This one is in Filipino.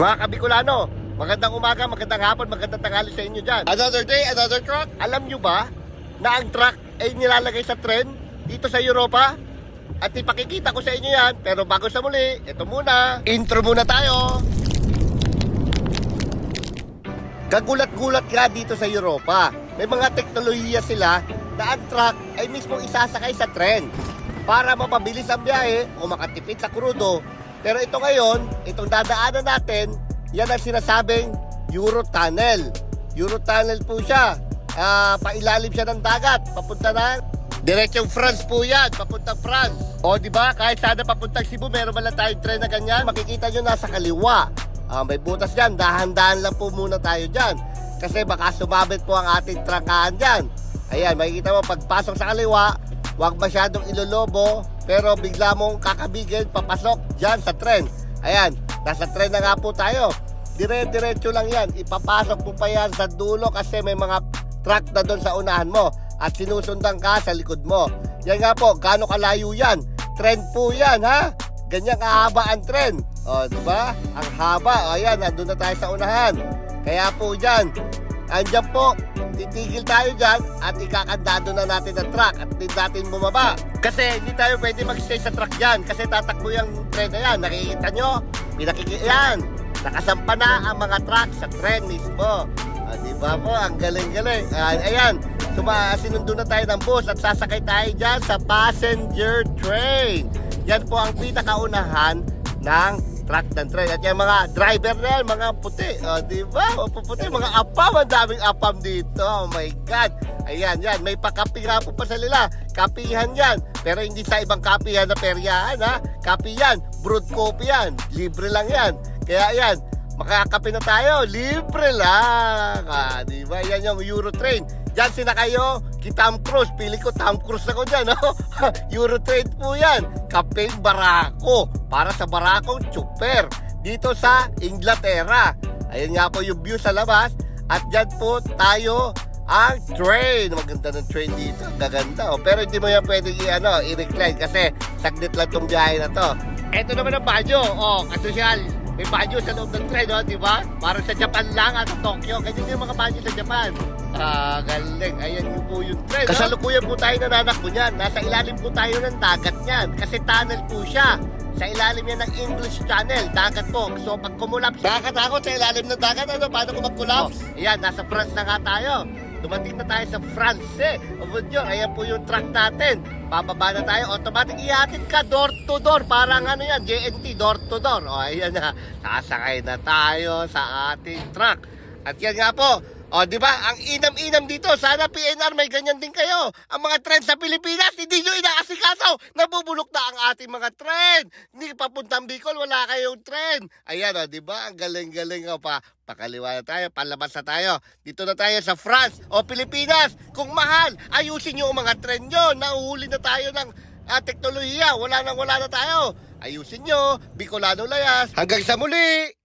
Mga kabikulano, magandang umaga, magandang hapon, magandang tanghali sa inyo dyan. Another day, another truck. Alam nyo ba na ang truck ay nilalagay sa trend dito sa Europa? At ipakikita ko sa inyo yan. Pero bago sa muli, ito muna. Intro muna tayo. Kagulat-gulat nga dito sa Europa. May mga teknolohiya sila na ang truck ay mismo isasakay sa trend para mapabilis ang biyahe o makatipid sa krudo. Pero ito ngayon, itong dadaanan natin, yan ang sinasabing Euro Tunnel. Euro Tunnel po siya. Ah, pailalim siya ng dagat, papunta ng Diretsong France po yan, papuntang France. O di ba kahit sana papuntang Cebu, meron man lang tayong tren na ganyan, makikita nyo nasa kaliwa. Ah, may butas dyan, dahan-dahan lang po muna tayo dyan. Kasi baka sumabit po ang ating trangkaan dyan. Ayan, makikita mo, pagpasok sa kaliwa, huwag masyadong ilolobo, pero bigla mong kakabigin, papasok dyan sa tren. Ayan, nasa tren na nga po tayo. Dire-diretso lang yan, ipapasok mo pa yan sa dulo kasi may mga truck na doon sa unahan mo at sinusundan ka sa likod mo. Yan nga po, gaano kalayo yan? Trend po yan, ha? Ganyan kahaba ang trend. O, ba? Ang haba. O, yan, nandun na tayo sa unahan. Kaya po dyan, andyan po, titigil tayo dyan at ikakandado na natin ang truck at hindi natin bumaba. Kasi hindi tayo pwede magstay sa truck dyan kasi tatakbo yung trend na yan. Nakikita nyo? Pinakiki yan. Nakasampa na ang mga truck sa trend mismo. Ah, di ba po? Ang galing-galing. Ah, ayan, suma, sinundo na tayo ng bus at sasakay tayo dyan sa passenger train. Yan po ang pinakaunahan ng truck ng train. At yung mga driver na yan, mga puti. Oh, di ba? O, puti, mga apam. Ang daming apam dito. Oh my God. Ayan, yan. May pakapi nga po pa sa nila. Kapihan yan. Pero hindi sa ibang kapihan na peryahan, ha? Kapi yan. Brood coffee yan. Libre lang yan. Kaya yan, makakape na tayo. Libre lang. Ah, di ba? Yan yung Eurotrain. Diyan sina kayo, ki Tom Cruise. Pili ko Tom Cruise ako dyan, no? Eurotrain po yan. Kapeng Barako. Para sa Barakong Chuper. Dito sa Inglaterra. Ayan nga po yung view sa labas. At dyan po tayo ang train. Maganda ng train dito. Gaganda. Oh. Pero hindi mo yan pwedeng i-ano, i-recline kasi saglit lang tong biyahe na to. Ito naman ang Baguio. Oh, kasosyal. May Baguio sa loob ng train, oh, di ba? Parang sa Japan lang at Tokyo. Ganyan yung mga Baguio sa Japan. Ah, galing. Ayan yung po yung train. Kasalukuyan po tayo nananakbo niyan. Nasa ilalim po tayo ng dagat niyan. Kasi tunnel po siya. Sa ilalim yan ng English Channel, dagat po. So pag kumulaps, nakakatakot sa ilalim ng dagat, ano? Paano kung mag-collapse? Ayan, nasa France na nga tayo. Dumating na tayo sa France eh. Abot yun, ayan po yung truck natin. Bababa na tayo, automatic ihatid ka door to door. Parang ano yan, JNT, door to door. O ayan na, sasakay na tayo sa ating truck. At yan nga po, o di ba, ang inam-inam dito, sana PNR may ganyan din kayo. Ang mga trend sa Pilipinas, hindi nyo inaasikaso. Nabubulok na ang ating mga trend. Hindi papuntang Bicol, wala kayong trend. Ayan o, di ba, ang galing-galing o pa. Pakaliwa na tayo, palabas na tayo. Dito na tayo sa France o Pilipinas. Kung mahal, ayusin nyo ang mga trend nyo. Nauhuli na tayo ng ah, teknolohiya. Wala nang wala na tayo. Ayusin nyo, Bicolano Layas. Hanggang sa muli!